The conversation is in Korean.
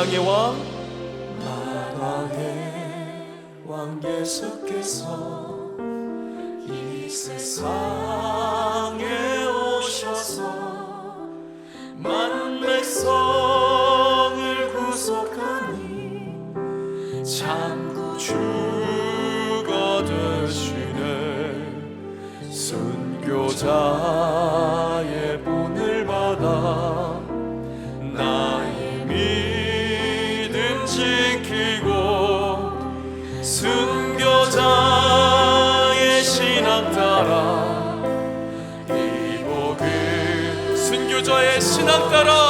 만왕의 왕. 만왕의 왕 예수께서 이 세상에 오셔서 만 백성을 구속하니 참 구주가 되시네 순교자. 신앙 따라.